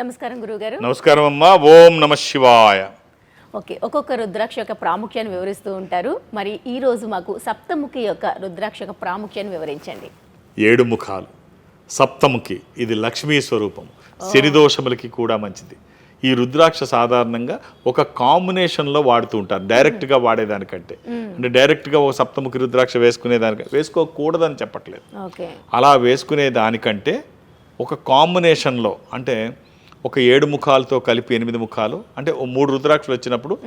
నమస్కారం గురుగారు నమస్కారం అమ్మా ఓం నమ శివాయ. ఓకే ఒక్కొక్క రుద్రాక్ష యొక్క ప్రాముఖ్యాన్ని వివరిస్తూ ఉంటారు. మరి ఈ రోజు మాకు సప్తముఖి యొక్క రుద్రాక్ష యొక్క ప్రాముఖ్యాన్ని వివరించండి. ఏడు ముఖాలు. సప్తముఖి ఇది లక్ష్మీ స్వరూపం. శనిదోషములకి కూడా మంచిది. ఈ రుద్రాక్ష సాధారణంగా ఒక కాంబినేషన్లో వాడుతూ ఉంటారు. డైరెక్ట్గా వాడేదానికంటే. అంటే డైరెక్ట్గా ఒక సప్తముఖి రుద్రాక్ష వేసుకునే దానికంటే వేసుకోకూడదని చెప్పట్లేదు. అలా వేసుకునే దానికంటే ఒక కాంబినేషన్లో అంటే ఒక ఏడు ముఖాలతో కలిపి ఎనిమిది ముఖాలు అంటే ఓ మూడు రుద్రాక్షలు వచ్చినప్పుడు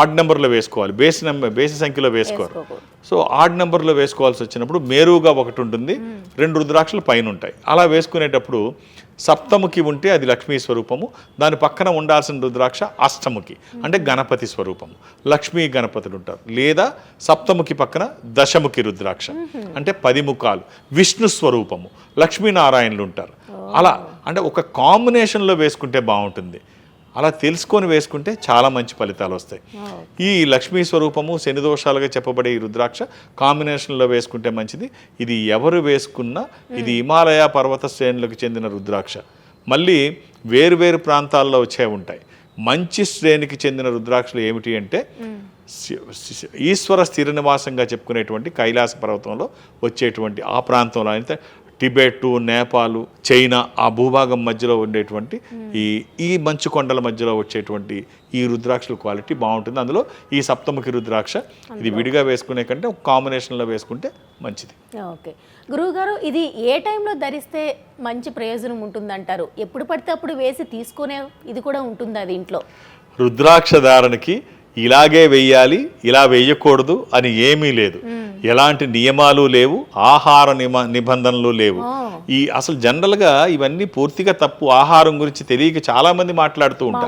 ఆడ్ నెంబర్లో వేసుకోవాలి. బేసి నెంబర్ బేసి సంఖ్యలో వేసుకోవాలి వేసుకోకూడదు. సో ఆడ్ నెంబర్లో వేసుకోవాల్సి వచ్చినప్పుడు మేరుగా ఒకటి ఉంటుంది రెండు రుద్రాక్షలు పైన ఉంటాయి. అలా వేసుకునేటప్పుడు సప్తముఖి ఉంటే అది లక్ష్మీ స్వరూపము దాని పక్కన ఉండాల్సిన రుద్రాక్ష అష్టముఖి అంటే గణపతి స్వరూపము. లక్ష్మీ గణపతులు ఉంటారు. లేదా సప్తముఖి పక్కన దశముఖి రుద్రాక్ష అంటే పది ముఖాలు. విష్ణు స్వరూపము లక్ష్మీనారాయణులు ఉంటారు. అలా అంటే ఒక కాంబినేషన్లో వేసుకుంటే బాగుంటుంది. అలా తెలుసుకొని వేసుకుంటే చాలా మంచి ఫలితాలు వస్తాయి. ఈ లక్ష్మీ స్వరూపము శని దోషాలుగా చెప్పబడే ఈ రుద్రాక్ష కాంబినేషన్లో వేసుకుంటే మంచిది. ఇది ఎవరు వేసుకున్నా ఇది హిమాలయ పర్వత శ్రేణులకు చెందిన రుద్రాక్ష. మళ్ళీ వేరు వేరు ప్రాంతాల్లో వచ్చే ఉంటాయి. మంచి శ్రేణికి చెందిన రుద్రాక్షలు ఏమిటి అంటే ఈశ్వర స్థిర నివాసంగా చెప్పుకునేటువంటి కైలాస పర్వతంలో వచ్చేటువంటి ఆ ప్రాంతంలో. అయితే టిబెట్ నేపాల్ చైనా ఆ భూభాగం మధ్యలో ఉండేటువంటి ఈ ఈ మంచు కొండల మధ్యలో వచ్చేటువంటి ఈ రుద్రాక్షల క్వాలిటీ బాగుంటుంది. అందులో ఈ సప్తముఖి రుద్రాక్ష ఇది విడిగా వేసుకునే కంటే ఒక కాంబినేషన్లో వేసుకుంటే మంచిది. ఓకే. గురువుగారు ఇది ఏ టైంలో ధరిస్తే మంచి ప్రయోజనం ఉంటుందంటారు? ఎప్పుడు పడితే అప్పుడు వేసి తీసుకునే ఇది కూడా ఉంటుంది అది ఇంట్లో? రుద్రాక్ష ధారణకి ఇలాగే వెయ్యాలి ఇలా వేయకూడదు అని ఏమీ లేదు. ఎలాంటి నియమాలు లేవు ఆహార నిమ నిబంధనలు లేవు. ఈ అసలు జనరల్గా ఇవన్నీ పూర్తిగా తప్పు. ఆహారం గురించి తెలియక చాలా మంది మాట్లాడుతూ ఉంటారు.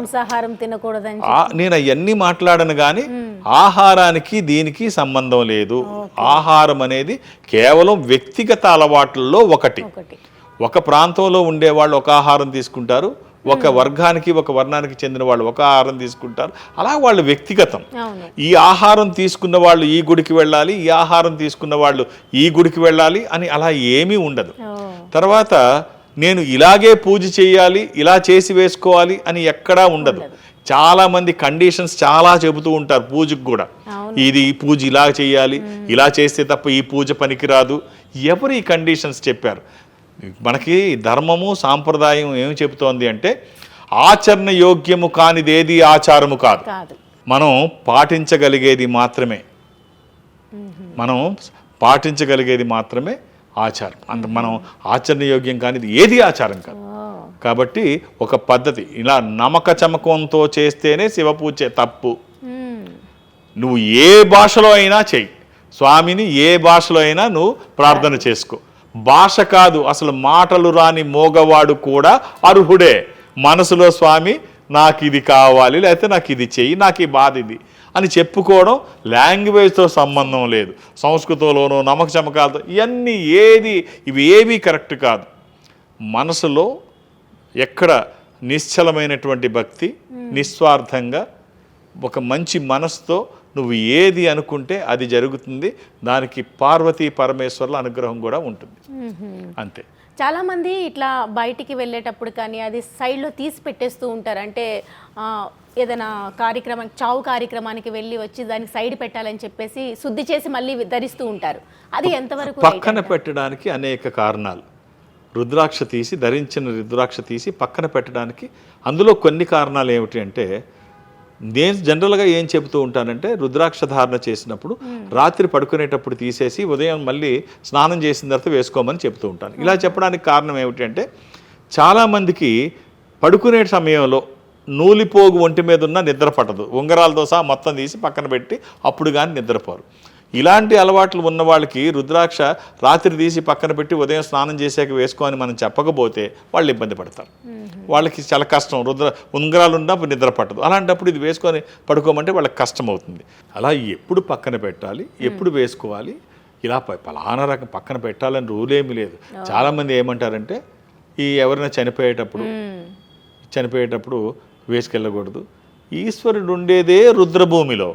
నేను అవన్నీ మాట్లాడను కానీ ఆహారానికి దీనికి సంబంధం లేదు. ఆహారం అనేది కేవలం వ్యక్తిగత అలవాట్లలో ఒకటి. ఒకటి. ఒక ప్రాంతంలో ఉండేవాళ్ళు ఒక ఆహారం తీసుకుంటారు ఒక వర్గానికి ఒక వర్ణానికి చెందిన వాళ్ళు ఒక ఆహారం తీసుకుంటారు. అలా వాళ్ళు వ్యక్తిగతం. ఈ ఆహారం తీసుకున్న వాళ్ళు ఈ గుడికి వెళ్ళాలి ఈ ఆహారం తీసుకున్న వాళ్ళు ఈ గుడికి వెళ్ళాలి అని అలా ఏమీ ఉండదు. తర్వాత నేను ఇలాగే పూజ చేయాలి ఇలా చేసి వేసుకోవాలి అని ఎక్కడా ఉండదు. చాలా మంది కండిషన్స్ చాలా చెబుతూ ఉంటారు పూజకు కూడా. ఇది ఈ పూజ ఇలా చేయాలి ఇలా చేస్తే తప్ప ఈ పూజ పనికిరాదు. ఎవరు ఈ కండిషన్స్ చెప్పారు? మనకి ధర్మము సాంప్రదాయం ఏమి చెబుతోంది అంటే ఆచరణ యోగ్యము కానిదేది ఆచారము కాదు. మనం పాటించగలిగేది మాత్రమే. మనం పాటించగలిగేది మాత్రమే ఆచారం. అంత మనం ఆచరణయోగ్యం కానిది ఏది ఆచారం కాదు. కాబట్టి ఒక పద్ధతి ఇలా నమ్మక చమకంతో చేస్తేనే శివ పూజ తప్పు. నువ్వు ఏ భాషలో అయినా చెయ్యి. స్వామిని ఏ భాషలో అయినా నువ్వు ప్రార్థన చేసుకో. భాష కాదు అసలు మాటలు రాని మోగవాడు కూడా అర్హుడే. మనసులో స్వామి నాకు ఇది కావాలి లేకపోతే నాకు ఇది చెయ్యి నాకు ఈ బాధ ఇది అని చెప్పుకోవడం లాంగ్వేజ్తో సంబంధం లేదు. సంస్కృతంలోనూ నమ్మక చమకాలతో ఇవన్నీ ఏది ఇవి ఏవి కరెక్ట్ కాదు. మనసులో ఎక్కడ నిశ్చలమైనటువంటి భక్తి నిస్వార్థంగా ఒక మంచి మనసుతో నువ్వు ఏది అనుకుంటే అది జరుగుతుంది. దానికి పార్వతీ పరమేశ్వర్ల అనుగ్రహం కూడా ఉంటుంది. అంతే. చాలా మంది ఇట్లా బయటికి వెళ్ళేటప్పుడు కానీ అది సైడ్లో తీసి పెట్టేస్తూ ఉంటారు. అంటే ఏదైనా కార్యక్రమం చావు కార్యక్రమానికి వెళ్ళి వచ్చి దానికి సైడ్ పెట్టాలని చెప్పేసి శుద్ధి చేసి మళ్ళీ ధరిస్తూ ఉంటారు. అది ఎంతవరకు పక్కన? పెట్టడానికి అనేక కారణాలు. రుద్రాక్ష తీసి ధరించిన రుద్రాక్ష తీసి పక్కన పెట్టడానికి అందులో కొన్ని కారణాలు ఏమిటి అంటే నేను జనరల్గా ఏం చెబుతూ ఉంటానంటే రుద్రాక్ష ధారణ చేసినప్పుడు రాత్రి పడుకునేటప్పుడు తీసేసి ఉదయం మళ్ళీ స్నానం చేసిన తర్వాత వేసుకోమని చెప్తూ ఉంటాను. ఇలా చెప్పడానికి కారణం ఏమిటి అంటే చాలామందికి పడుకునే సమయంలో నూలిపోగు ఒంటి మీద ఉన్న నిద్ర పట్టదు. ఉంగరాలతో సహా మొత్తం తీసి పక్కన పెట్టి అప్పుడు కానీ నిద్రపోరు. ఇలాంటి అలవాట్లు ఉన్న వాళ్ళకి రుద్రాక్ష రాత్రి తీసి పక్కన పెట్టి ఉదయం స్నానం చేసాక వేసుకోని మనం చెప్పకపోతే వాళ్ళు ఇబ్బంది పడతారు. వాళ్ళకి చాలా కష్టం. రుద్ర ఉంగరాలు ఉన్నా నిద్ర పట్టదు. అలాంటప్పుడు ఇది వేసుకొని పడుకోమంటే వాళ్ళకి కష్టం అవుతుంది అలా ఎప్పుడు పక్కన పెట్టాలి? ఎప్పుడు వేసుకోవాలి? ఇలా పలానా రకం పక్కన పెట్టాలని రూల్ ఏమీ లేదు. చాలామంది ఏమంటారంటే ఈ ఎవరైనా చనిపోయేటప్పుడు. చనిపోయేటప్పుడు వేసుకెళ్ళకూడదు. ఈశ్వరుడు ఉండేదే రుద్రభూమిలో.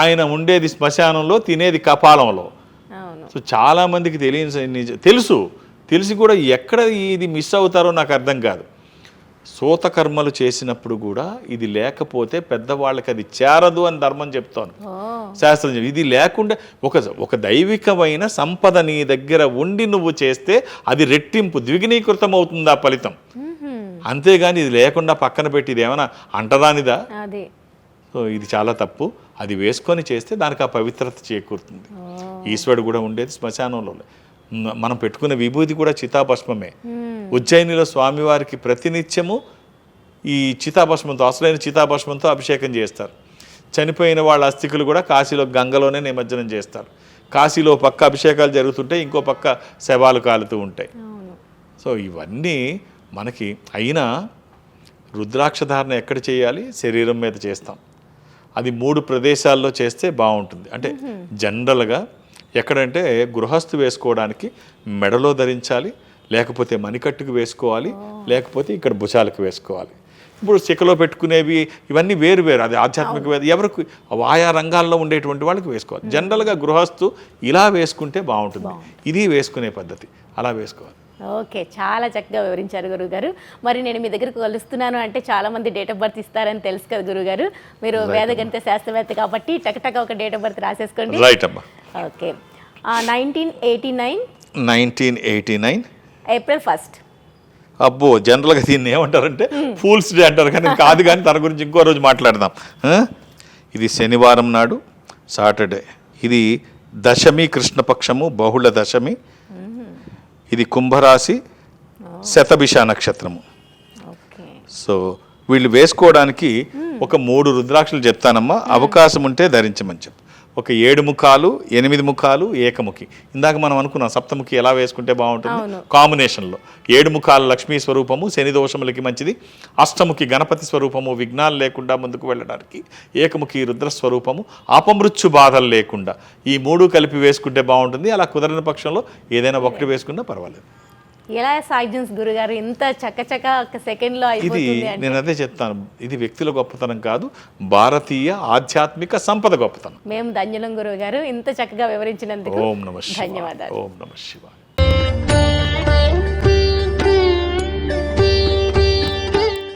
ఆయన ఉండేది శ్మశానంలో తినేది కపాలంలో సో చాలా మందికి తెలియని తెలుసు. తెలిసి కూడా ఎక్కడ ఇది మిస్ అవుతారో నాకు అర్థం కాదు. సూతకర్మలు చేసినప్పుడు కూడా ఇది లేకపోతే పెద్దవాళ్ళకి అది చేరదు అని ధర్మం చెప్తాను. శాస్త్రం ఇది లేకుండా ఒక ఒక దైవికమైన సంపద నీ దగ్గర ఉండి నువ్వు చేస్తే అది రెట్టింపు ద్విగుణీకృతం అవుతుంది ఆ ఫలితం. అంతేగాని ఇది లేకుండా పక్కన పెట్టి ఇది ఏమైనా అంటరానిదా? అది. సో ఇది చాలా తప్పు. అది వేసుకొని చేస్తే దానికి ఆ పవిత్రత చేకూరుతుంది. ఈశ్వరుడు కూడా ఉండేది శ్మశానంలో మనం పెట్టుకునే విభూతి కూడా చితాభస్మమే. ఉజ్జయినిలో స్వామివారికి ప్రతినిత్యము ఈ చితాభస్మంతో అసలైన చితాభస్మంతో అభిషేకం చేస్తారు. చనిపోయిన వాళ్ళ అస్థికులు కూడా కాశీలో గంగలోనే నిమజ్జనం చేస్తారు. కాశీలో పక్క అభిషేకాలు జరుగుతుంటే ఇంకో పక్క శవాలు కాలుతూ ఉంటాయి. సో ఇవన్నీ మనకి అయినా రుద్రాక్ష ధారణ ఎక్కడ చేయాలి? శరీరం మీద చేస్తాం. అది మూడు ప్రదేశాల్లో చేస్తే బాగుంటుంది. అంటే జనరల్గా ఎక్కడంటే గృహస్థు వేసుకోవడానికి మెడలో ధరించాలి లేకపోతే మణికట్టుకు వేసుకోవాలి లేకపోతే ఇక్కడ భుజాలకు వేసుకోవాలి. ఇప్పుడు చికలో పెట్టుకునేవి ఇవన్నీ వేరు వేరు. అది ఆధ్యాత్మిక వేద ఎవరికి ఆయా రంగాల్లో ఉండేటువంటి వాళ్ళకి వేసుకోవాలి. జనరల్గా గృహస్థు ఇలా వేసుకుంటే బాగుంటుంది. ఇది వేసుకునే పద్ధతి. అలా వేసుకోవాలి. ఓకే చాలా చక్కగా వివరించారు గురుగారు మరి నేను మీ దగ్గరకు కలుస్తున్నాను అంటే చాలా మంది డేట్ ఆఫ్ బర్త్ ఇస్తారని తెలుసు కదా గురుగారు మీరు వేదగణిత శాస్త్రవేత్త కాబట్టి టకటక ఒక డేట్ ఆఫ్ బర్త్ రాసేసుకోండి. రైట్ అమ్మా. Okay. Nineteen eighty nine nineteen eighty nine April first అబ్బో జనరల్గా దీన్ని ఏమంటారంటే ఫూల్స్ డే అంటారు కానీ కాదు కానీ తన గురించి ఇంకో రోజు మాట్లాడదాం? ఇది శనివారం నాడు సాటర్డే ఇది దశమి కృష్ణపక్షము బహుళ దశమి. ఇది కుంభరాశి శతభిష నక్షత్రము. సో వీళ్ళు వేసుకోవడానికి ఒక మూడు రుద్రాక్షలు చెప్తానమ్మా. అవకాశం ఉంటే ధరించమని చెప్పు. ఒక ఏడు ముఖాలు ఎనిమిది ముఖాలు ఏకముఖి. ఇందాక మనం అనుకున్నాం సప్తముఖి ఎలా వేసుకుంటే బాగుంటుంది. కాంబినేషన్లో. ఏడు ముఖాల లక్ష్మీ స్వరూపము శని దోషములకి మంచిది. అష్టముఖి గణపతి స్వరూపము విఘ్నాలు లేకుండా ముందుకు వెళ్ళడానికి ఏకముఖి రుద్ర స్వరూపము అపమృత్యు బాధలు లేకుండా. ఈ మూడు కలిపి వేసుకుంటే బాగుంటుంది. అలా కుదరని పక్షంలో ఏదైనా ఒకటి వేసుకున్నా పర్వాలేదు. ఎలా సాధ్యం గురుగారు? ఇంత చక్కచక్క ఒక సెకండ్లో ఇది నేను అదే చెప్తాను. ఇది వ్యక్తుల గొప్పతనం కాదు భారతీయ ఆధ్యాత్మిక సంపద గొప్పతనం. మేము ధన్యులం గురువు గారు ఇంత చక్కగా వివరించినందుకు ఓం నమ ధన్యవాదాలు. ఓం నమ శివాయ.